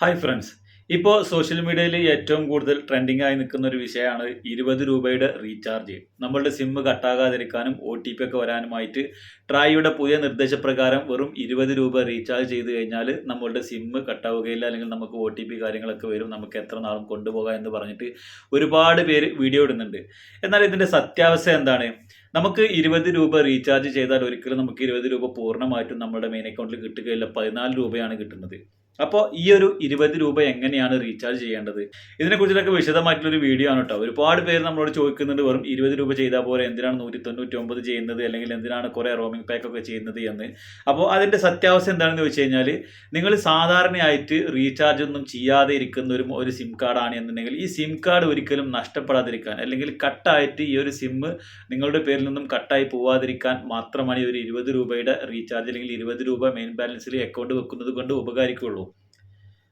Hi friends ഇപ്പോൾ social മീഡിയയിൽ ഏറ്റവും കൂടുതൽ ട്രെൻഡിങ് ആയി നിൽക്കുന്ന ഒരു വിഷയമാണ് ഇരുപത് രൂപയുടെ റീചാർജ് നമ്മളുടെ സിം കട്ടാകാതിരിക്കാനും ഒ ടി പി ഒക്കെ വരാനുമായിട്ട് ട്രായിയുടെ പുതിയ നിർദ്ദേശപ്രകാരം വെറും ഇരുപത് രൂപ റീചാർജ് ചെയ്ത് കഴിഞ്ഞാൽ നമ്മളുടെ സിം കട്ടാവുകയില്ല അല്ലെങ്കിൽ നമുക്ക് ഒ ടി പി കാര്യങ്ങളൊക്കെ വരും നമുക്ക് എത്ര നാളും കൊണ്ടുപോകാം എന്ന് പറഞ്ഞിട്ട് ഒരുപാട് പേര് വീഡിയോ ഇടുന്നുണ്ട്. എന്നാൽ ഇതിന്റെ സത്യാവസ്ഥ എന്താണ്? നമുക്ക് ഇരുപത് രൂപ റീചാർജ് ചെയ്താൽ ഒരിക്കലും നമുക്ക് ഇരുപത് രൂപ പൂർണമായിട്ടും നമ്മുടെ മെയിൻ അക്കൗണ്ടിൽ കിട്ടുകയില്ല. പതിനാല് രൂപയാണ് കിട്ടുന്നത്. അപ്പോൾ ഈ ഒരു ഇരുപത് രൂപ എങ്ങനെയാണ് റീചാർജ് ചെയ്യേണ്ടത്? ഇതിനെക്കുറിച്ചിട്ടൊക്കെ വിശദമായിട്ടുള്ളൊരു വീഡിയോ ആണ് കേട്ടോ ഒരുപാട് പേര് നമ്മളോട് ചോദിക്കുന്നുണ്ട് വെറും ഇരുപത് രൂപ ചെയ്താൽ പോലെ എന്തിനാണ് നൂറ്റി തൊണ്ണൂറ്റി ഒമ്പത് ചെയ്യുന്നത് അല്ലെങ്കിൽ എന്തിനാണ് കുറേ റോമിംഗ് പാക്ക് ഒക്കെ ചെയ്യുന്നത് എന്ന്. അപ്പോൾ അതിന്റെ സത്യാവസ്ഥ എന്താണെന്ന് ചോദിച്ചു കഴിഞ്ഞാൽ നിങ്ങൾ സാധാരണയായിട്ട് റീചാർജ് ഒന്നും ചെയ്യാതെ ഇരിക്കുന്ന ഒരു ഒരു സിം കാർഡാണ് എന്നുണ്ടെങ്കിൽ ഈ സിം കാർഡ് ഒരിക്കലും നഷ്ടപ്പെടാതിരിക്കാൻ അല്ലെങ്കിൽ കട്ടായിട്ട് ഈ ഒരു സിം നിങ്ങളുടെ പേരിൽ നിന്നും കട്ടായി പോവാതിരിക്കാൻ മാത്രമാണ് ഈ ഒരു ഇരുപത് രൂപയുടെ റീചാർജ് അല്ലെങ്കിൽ ഇരുപത് രൂപ മെയിൻ ബാലൻസിൽ അക്കൗണ്ട് വെക്കുന്നത് കൊണ്ട് ഉപകാരിക്കുള്ളൂ.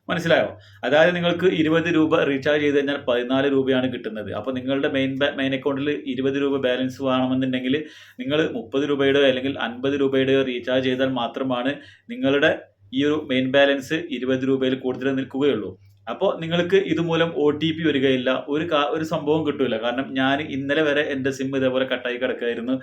മനസ്സിലായോ? അതായത് നിങ്ങൾക്ക് ഇരുപത് രൂപ റീചാർജ് ചെയ്ത് കഴിഞ്ഞാൽ പതിനാല് രൂപയാണ് കിട്ടുന്നത്. അപ്പോൾ നിങ്ങളുടെ മെയിൻ മെയിൻ അക്കൗണ്ടിൽ ഇരുപത് രൂപ ബാലൻസ് വേണമെന്നുണ്ടെങ്കിൽ നിങ്ങൾ മുപ്പത് രൂപയുടെ അല്ലെങ്കിൽ അൻപത് രൂപയുടെ റീചാർജ് ചെയ്താൽ മാത്രമാണ് നിങ്ങളുടെ ഈ ഒരു മെയിൻ ബാലൻസ് ഇരുപത് രൂപയിൽ കൂടുതൽ നിൽക്കുകയുള്ളൂ. അപ്പോൾ നിങ്ങൾക്ക് ഇതുമൂലം ഒ ടി പി വരികയില്ല. ഒരു ഒരു സംഭവം കിട്ടില്ല കാരണം ഞാൻ ഇന്നലെ വരെ എന്റെ സിം ഇതേപോലെ കട്ടായി കിടക്കുമായിരുന്നു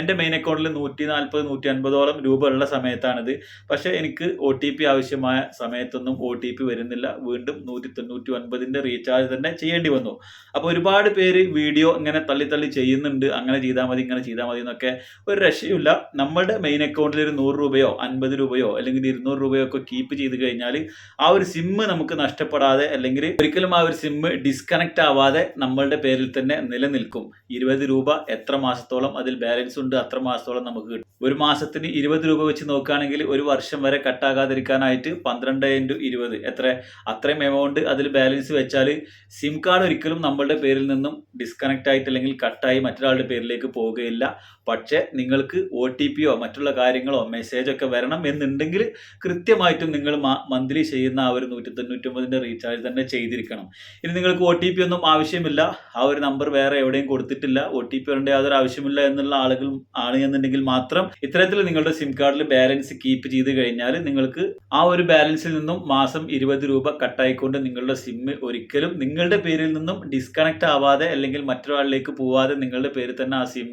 എന്റെ മെയിൻ അക്കൗണ്ടിൽ നൂറ്റി നാൽപ്പത് നൂറ്റി അൻപതോളം രൂപ ഉള്ള സമയത്താണിത്. പക്ഷേ എനിക്ക് ഒ ടി പി ആവശ്യമായ സമയത്തൊന്നും ഒ ടി പി വരുന്നില്ല. വീണ്ടും നൂറ്റി തൊണ്ണൂറ്റി ഒൻപതിന്റെ റീചാർജ് തന്നെ ചെയ്യേണ്ടി വന്നു. അപ്പോൾ ഒരുപാട് പേര് വീഡിയോ ഇങ്ങനെ തള്ളി തള്ളി ചെയ്യുന്നുണ്ട്. അങ്ങനെ ചെയ്താൽ മതി ഇങ്ങനെ ചെയ്താൽ മതി എന്നൊക്കെ ഒരു രക്ഷയില്ല നമ്മുടെ മെയിൻ അക്കൗണ്ടിൽ ഒരു നൂറ് രൂപയോ അൻപത് രൂപയോ അല്ലെങ്കിൽ ഇരുന്നൂറ് രൂപയോ ഒക്കെ കീപ്പ് ചെയ്ത് കഴിഞ്ഞാൽ ആ ഒരു സിം നമുക്ക് നഷ്ടപ്പെടാതെ അല്ലെങ്കിൽ ഒരിക്കലും ആ ഒരു സിം ഡിസ്കണക്ട് ആവാതെ നമ്മളുടെ പേരിൽ തന്നെ നിലനിൽക്കും. ഇരുപത് രൂപ എത്ര മാസത്തോളം അതിൽ ബാലൻസ് ഉണ്ട് അത്ര മാസത്തോളം നമുക്ക് കിട്ടും. ഒരു മാസത്തിന് ഇരുപത് രൂപ വെച്ച് നോക്കുകയാണെങ്കിൽ ഒരു വർഷം വരെ കട്ടാകാതിരിക്കാനായിട്ട് പന്ത്രണ്ട് ഇന്റു ഇരുപത്. എത്ര? അത്രയും എമൗണ്ട് അതിൽ ബാലൻസ് വെച്ചാൽ സിം കാർഡ് ഒരിക്കലും നമ്മളുടെ പേരിൽ നിന്നും ഡിസ്കണക്ട് ആയിട്ട് അല്ലെങ്കിൽ കട്ടായി മറ്റൊരാളുടെ പേരിലേക്ക് പോവുകയില്ല പക്ഷേ നിങ്ങൾക്ക് ഒ ടി പിയോ മറ്റുള്ള കാര്യങ്ങളോ മെസ്സേജോ ഒക്കെ വരണം എന്നുണ്ടെങ്കിൽ കൃത്യമായിട്ടും നിങ്ങൾ മന്ത്ലി ചെയ്യുന്ന ആ ഒരു നൂറ്റി തൊണ്ണൂറ്റൊമ്പതിന്റെ തന്നെ ചെയ്തിരിക്കണം. ഇനി നിങ്ങൾക്ക് ഒ ടി പി ഒന്നും ആവശ്യമില്ല. ആ ഒരു നമ്പർ വേറെ എവിടെയും കൊടുത്തിട്ടില്ല. ഒ ടി പി വരേണ്ട യാതൊരു ആവശ്യമില്ല എന്നുള്ള ആളുകൾ ആണ് എന്നുണ്ടെങ്കിൽ മാത്രം ഇത്തരത്തിൽ നിങ്ങളുടെ സിം കാർഡിൽ ബാലൻസ് കീപ്പ് ചെയ്ത് കഴിഞ്ഞാൽ നിങ്ങൾക്ക് ആ ഒരു ബാലൻസിൽ നിന്നും മാസം ഇരുപത് രൂപ കട്ടായിക്കൊണ്ട് നിങ്ങളുടെ സിം ഒരിക്കലും നിങ്ങളുടെ പേരിൽ നിന്നും ഡിസ്കണക്ട് ആവാതെ അല്ലെങ്കിൽ മറ്റൊരാളിലേക്ക് പോവാതെ നിങ്ങളുടെ പേരിൽ തന്നെ ആ സിം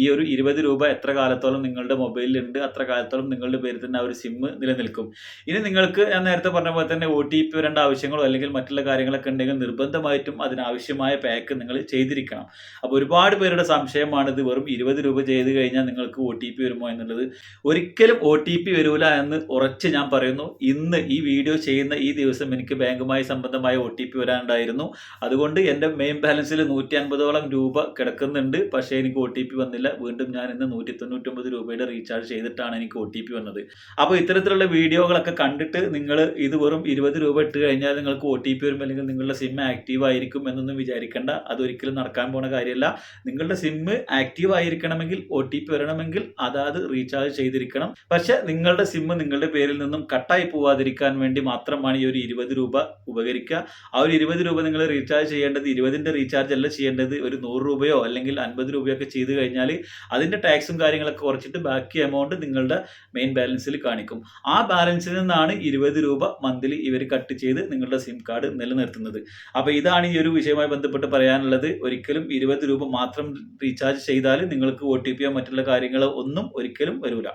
ഈ ഒരു ഇരുപത് രൂപ എത്ര കാലത്തോളം നിങ്ങളുടെ മൊബൈലിൽ ഉണ്ട് അത്ര കാലത്തോളം നിങ്ങളുടെ പേരിൽ തന്നെ ആ ഒരു സിം നിലനിൽക്കും. ഇനി നിങ്ങൾക്ക് ഞാൻ നേരത്തെ പറഞ്ഞ പോലെ തന്നെ ഒ ടി പി വരേണ്ട ആവശ്യങ്ങളോ അല്ലെങ്കിൽ മറ്റുള്ള കാര്യങ്ങളൊക്കെ ഉണ്ടെങ്കിൽ നിർബന്ധമായിട്ടും അതിനാവശ്യമായ പാക്ക് നിങ്ങൾ ചെയ്തിരിക്കണം. അപ്പോൾ ഒരുപാട് പേരുടെ സംശയമാണ് ഇത് വെറും ഇരുപത് രൂപ ചെയ്ത് കഴിഞ്ഞാൽ നിങ്ങൾക്ക് ഒ ടി പി വരുമോ എന്നുള്ളത്. ഒരിക്കലും ഒ ടി പി വരൂല എന്ന് ഉറച്ച് ഞാൻ പറയുന്നു. ഇന്ന് ഈ വീഡിയോ ചെയ്യുന്ന ഈ ദിവസം എനിക്ക് ബാങ്കുമായി സംബന്ധമായ ഒ ടി പി വരാനുണ്ടായിരുന്നു. അതുകൊണ്ട് എന്റെ മെയിൻ ബാലൻസിൽ നൂറ്റി അൻപതോളം രൂപ കിടക്കുന്നുണ്ട്. പക്ഷേ എനിക്ക് ഒ ടി പി വന്നില്ല. വീണ്ടും ഞാൻ ഇന്ന് നൂറ്റി തൊണ്ണൂറ്റൊമ്പത് രൂപയുടെ റീചാർജ് ചെയ്തിട്ടാണ് എനിക്ക് ഒ ടി പി വന്നത്. അപ്പോൾ ഇത്തരത്തിലുള്ള വീഡിയോകളൊക്കെ കണ്ടിട്ട് നിങ്ങൾ ഇത് വെറും ഇരുപത് രൂപ ഇട്ട് കഴിഞ്ഞാൽ നിങ്ങൾക്ക് ഒ ടി പി വരുമ്പോൾ അല്ലെങ്കിൽ നിങ്ങളുടെ സിം ആക്റ്റീവ് ആയിരിക്കും എന്നൊന്നും വിചാരിക്കേണ്ട. അതൊരിക്കലും നടക്കാൻ പോണ കാര്യമല്ല. നിങ്ങളുടെ സിം ആക്റ്റീവ് ആയിരിക്കണമെങ്കിൽ ഒ ടി പി വരണമെങ്കിൽ അതാത് റീചാർജ് ചെയ്തിരിക്കണം. പക്ഷെ നിങ്ങളുടെ സിം നിങ്ങളുടെ പേരിൽ നിന്നും കട്ടായി പോവാതിരിക്കാൻ വേണ്ടി മാത്രമാണ് ഈ ഒരു ഇരുപത് രൂപ ഉപകരിക്കുക. ആ ഒരു ഇരുപത് രൂപ നിങ്ങൾ റീചാർജ് ചെയ്യേണ്ടത് ഇരുപതിന്റെ റീചാർജ് അല്ല ചെയ്യേണ്ടത് ഒരു നൂറ് രൂപയോ അല്ലെങ്കിൽ അൻപത് രൂപയോ ഒക്കെ ചെയ്ത് കഴിഞ്ഞാൽ അതിന്റെ ടാക്സും കാര്യങ്ങളൊക്കെ കുറച്ചിട്ട് ബാക്കി എമൗണ്ട് നിങ്ങളുടെ മെയിൻ ബാലൻസിൽ കാണിക്കും. ആ ബാലൻസിൽ നിന്നാണ് ഇരുപത് രൂപ മന്ത്ലി ഇവർ കട്ട് ചെയ്ത് നിങ്ങളുടെ സിം കാർഡ് നിലനിർത്തുന്നത്. അപ്പോൾ ഇതാണ് ഈ ഒരു വിഷയവുമായി ബന്ധപ്പെട്ട് പറയാനുള്ളത്. ഒരിക്കലും ഇരുപത് രൂപ മാത്രം റീചാർജ് ചെയ്താൽ നിങ്ങൾക്ക് ഒ ടി പിയോ മറ്റുള്ള കാര്യങ്ങളോ ഒന്നും ഒരിക്കലും വരില്ല